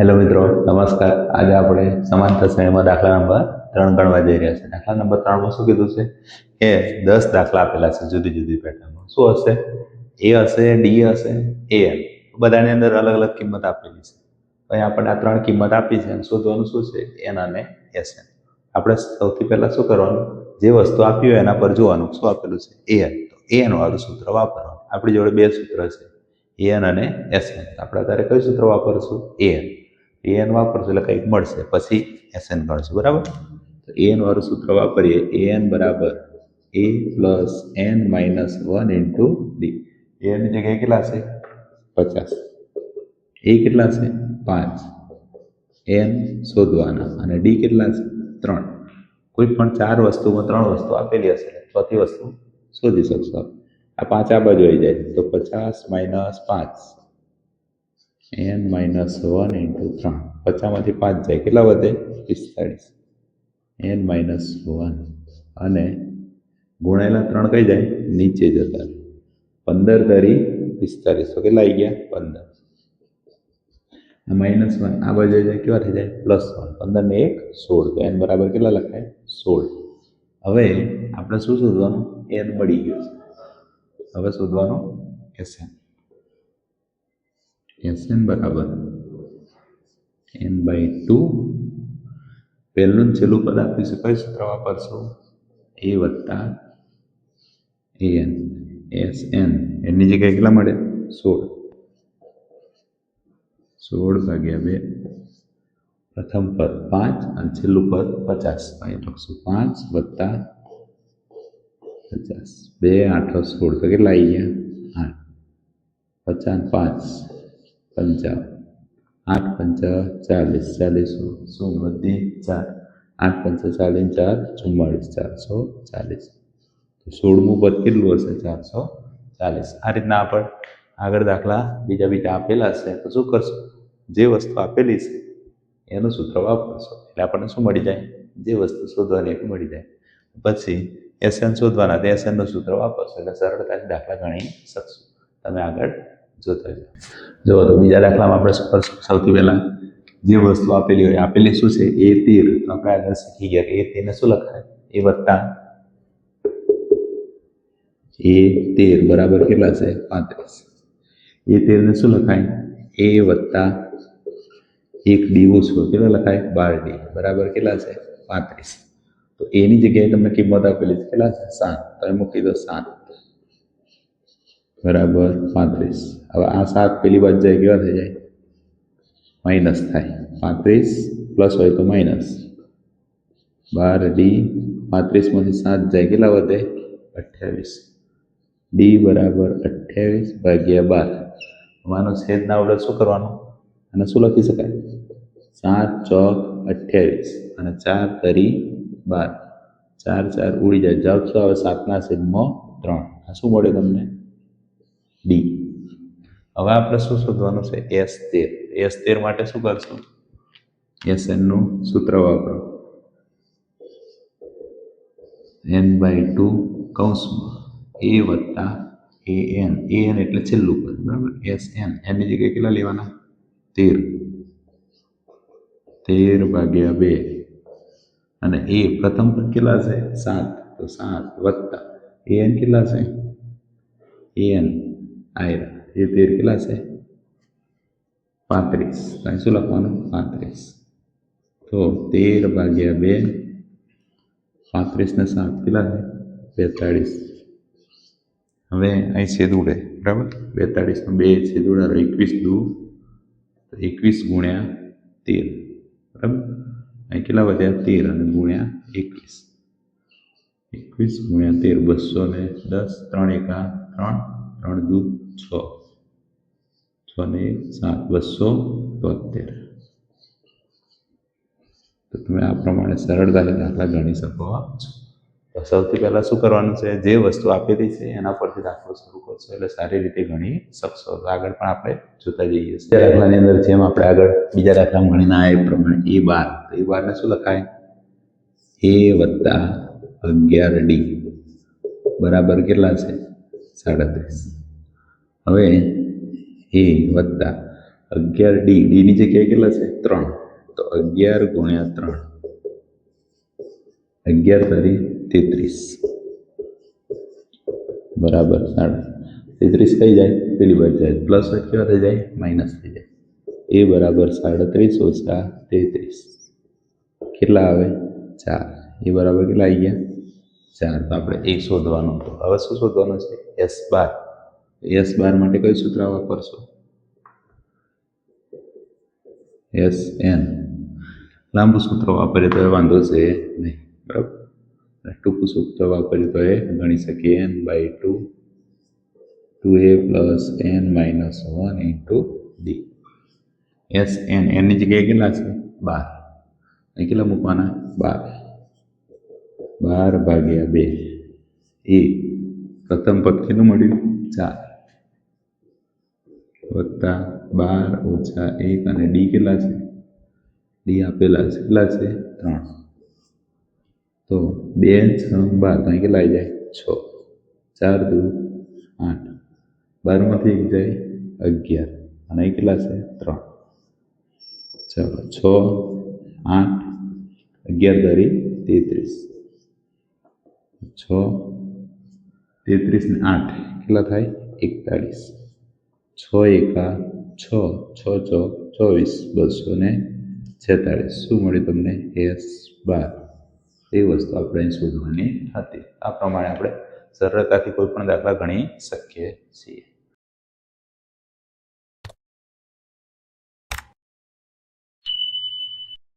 Hello મિત્રો, નમસ્કાર. આજે આપણે સમાંતર શ્રેણીમાં દાખલા નંબર ત્રણ ગણવા જઈ રહ્યા છે. દાખલા નંબર ત્રણમાં શું કીધું છે? કે દસ દાખલા આપેલા છે જુદી જુદી પેટર્નમાં શું હશે? એ હશે ડી હશે એ બધાની અંદર અલગ અલગ કિંમત આપેલી છે. અહીં આપણને આ ત્રણ કિંમત આપી છે અને શોધવાનું શું છે? એન અને એસ એન આપણે સૌથી પહેલાં શું કરવાનું? જે વસ્તુ આપી હોય એના પર જોવાનું શું આપેલું છે? એન તો એન વાળું સૂત્ર વાપરવાનું. આપણી જોડે બે સૂત્ર છે. એન અને એસ એન આપણે અત્યારે કયું સૂત્ર વાપરશું? એન એન વાપરશું એટલે કંઈક મળશે. પછી એસએન ગણશું, બરાબર? તો એન વાળું સૂત્ર વાપરીએ એન બરાબર a plus n minus one into d. એની જગ્યાએ કેટલા છે પચાસ. એ કેટલા છે પાંચ. એન શોધવાના. અને ડી કેટલા છે ત્રણ. કોઈ પણ ચાર વસ્તુમાં ત્રણ વસ્તુ આપેલી હશે ચોથી વસ્તુ શોધી શકશો. આ પાંચ આ બાજુ આવી જાય. તો પચાસ માઇનસ પાંચ. એન માઇનસ વન ઇન્ટુ ત્રણ. પચાસમાંથી પાંચ જાય. કેટલા વધે? પિસ્તાળીસ. N minus one. અને ગુણાયેલા ત્રણ કઈ જાય? નીચે જતા પંદર તરી પિસ્તાળીસ. તો કેટલા આવી ગયા? પંદર. માઇનસ વન આ બાજુ જાય. કેવા થઈ જાય? Plus one. પંદર ને એક, સોળ. તો એન બરાબર કેટલા લખાય? સોળ. હવે આપણે શું શોધવાનું? એન મળી ગયું છે. હવે શોધવાનું એસએન એસએન બરાબર એન બાય ટુ પહેલું છેલ્લું પદ આપીશું કઈ સૂત્ર વાપરશું એ વત્તા એન એસ એન એની જગ્યાએ કેટલા મળે સોળ સોળ ભાગ્યા બે પ્રથમ પદ પાંચ અને છેલ્લું પદ પચાસ અહીં લખશું પાંચ વત્તા પચાસ બે આઠ સોળ તો કેટલા આવી ગયા આઠ પચાસ પાંચ પંચાવન. આઠ પંચા ચાલીસ. ચાલીસો શું બધી ચાર. આઠ પંચા ચાલીસ ચાર, ચુમ્માળીસ. ચારસો ચાલીસ. તો સોળમું પદ કેટલું હશે? ચારસો ચાલીસ. આ રીતના આપણે આગળ દાખલા બીજા બીજા આપેલા છે. તો શું કરશું? જે વસ્તુ આપેલી છે, એનું સૂત્ર વાપરશો. એટલે આપણને શું મળી જાય? જે વસ્તુ શોધવાની એ મળી જાય. પછી એસએન શોધવાના, તો એસએનનું સૂત્ર વાપરશો. એટલે સરળતાથી દાખલા ગણી શકશું. તમે આગળ જોતા જાઓ જો તો બીજા દાખલામાં આપણે શું કરશું સૌથી પહેલાં જે વસ્તુ આપેલી હોય, આપેલી શું છે? એ તીર. તો આપણે આગળ શીખી ગયા કે એ તીરને શું લખાય? એ વત્તા. એ તેર. બરાબર કેટલા છે? પાંત્રીસ એ તેરને શું લખાય? એ વત્તા. એક ડી ઓછો કેટલા લખાય? બાર ડી બરાબર કેટલા છે? પાંત્રીસ. તો એની જગ્યાએ તમને કિંમત આપેલી છે. કેટલા છે? સાત. તમે મૂકી દો સાત. બરાબર પાંત્રીસ. હવે આ સાત પેલી બાજુ જાય, કેવા થઈ જાય? માઇનસ થાય. પાંત્રીસ પ્લસ હોય તો માઇનસ બાર ડી પાંત્રીસમાંથી સાત જાય, કેટલા વધે? અઠ્યાવીસ. ડી બરાબર અઠ્યાવીસ ભાગ્યા બાર. આનો છેદ ના આવડે શું કરવાનું? અને શું લખી શકાય? સાત ચોક અઠ્યાવીસ. અને ચાર તરી બાર. ચાર ચાર ઉડી જાય. જવાબ શું આવે સાતના છેદમાં ત્રણ. આ શું મળે તમને? ડી. હવે આપણે શું શોધવાનું છે? એસ તેર. એસ તેર માટે શું કરશું? એસ એનનું સૂત્ર વાપરો. એન બાય ટુ કૌંસમાં એ વત્તા એ એન એ એન એટલે છેલ્લું પદ, બરાબર? એસ એન એની જગ્યાએ કેટલા લેવાના? તેર. તેર ભાગ્યા બે. અને એ પ્રથમ પદ કેટલા છે? સાત. તો સાત વત્તા. એ એન કેટલા છે? એ એન આયરા એ તેર કેટલા છે? પાંત્રીસ. અહીં શું લખવાનું? પાંત્રીસ. તો તેર ભાગ્યા બે પાંત્રીસને સાત કેટલા છે? બેતાળીસ. હવે અહીં છેદુડે બરાબર? બેતાળીસનો બે છેદુડા એકવીસ દુ. એકવીસ ગુણ્યા તેર. બરાબર? અહીં કેટલા વધ્યા? તેર અને ગુણ્યા એકવીસ. એકવીસ ગુણ્યા તેર, બસો ને દસ. ત્રણ એકા ત્રણ. ત્રણ દુ. છ. છ ને સાત, બસો તોતેર. તો તમે આ પ્રમાણે સરળતાથી દાખલા ગણી શકો છો તો સૌથી પહેલાં શું કરવાનું છે? જે વસ્તુ આપેલી છે, એના પરથી દાખલો શરૂ કરશો, એટલે સારી રીતે ગણી શકશો. આગળ પણ આપણે જોતા જઈએ. છીએ દાખલાની અંદર જેમ આપણે આગળ બીજા દાખલા ગણીને આવ્યા એ પ્રમાણે એ બાર. એ બારને શું લખાય? એ વત્તા અગિયાર ડી. બરાબર કેટલા છે? સાડત્રીસ. હવે એ વત્તા અગિયાર ડી. ડીની જગ્યાએ કેટલા છે? ત્રણ. તો અગિયાર ગુણ્યા ત્રણ. અગિયાર તારી તેત્રીસ. બરાબર સાડા તેત્રીસ કઈ જાય, પેલી બાજુ જાય. પ્લસ કેવા થઈ જાય? માઇનસ થઈ જાય. એ બરાબર સાડત્રીસ ઓછા તેત્રીસ. કેટલા આવે? ચાર. એ બરાબર કેટલા આવી ગયા? ચાર. તો આપણે એ શોધવાનું હતું. હવે શું શોધવાનું છે? એસ બાર. એસ બાર માટે કયું સૂત્ર વાપરશો એસ એન લાંબુ સૂત્ર વાપરીએ તો એ વાંધો છે નહીં, બરાબર? ટૂંકું સૂત્ર વાપરીએ તો એ ગણી શકીએ n by two two a plus n minus one into d S n એનની જગ્યાએ કેટલા છે? બાર. અહીં કેટલા મૂકવાના? બાર. બાર ભાગ્યા બે. એ પ્રથમ પદ કેટલું મળ્યું? ચાર. વત્તા બાર ઓછા એક અને ડી કેટલા છે? ડી આપેલા છે. કેટલા છે? ત્રણ. તો બે છ બાર, તો અહીં કેટલા આવી જાય? છ. ચાર દુ આઠ. બારમાંથી એક જાય અગિયાર. અને અહીં કેટલા છે? ત્રણ. ચાલો, છ, આઠ, અગિયાર તારી તેત્રીસ. છ, તેત્રીસ ને આઠ. કેટલા થાય? એકતાળીસ. છ એકા છ છ ચોક ચોવીસ, બસો ને છેતાળીસ. શું મળ્યું તમને? એસ બાર. એ વસ્તુ આપણે શોધવાની હતી. આ પ્રમાણે આપણે સરળતાથી કોઈ પણ દાખલા ગણી શકીએ છીએ.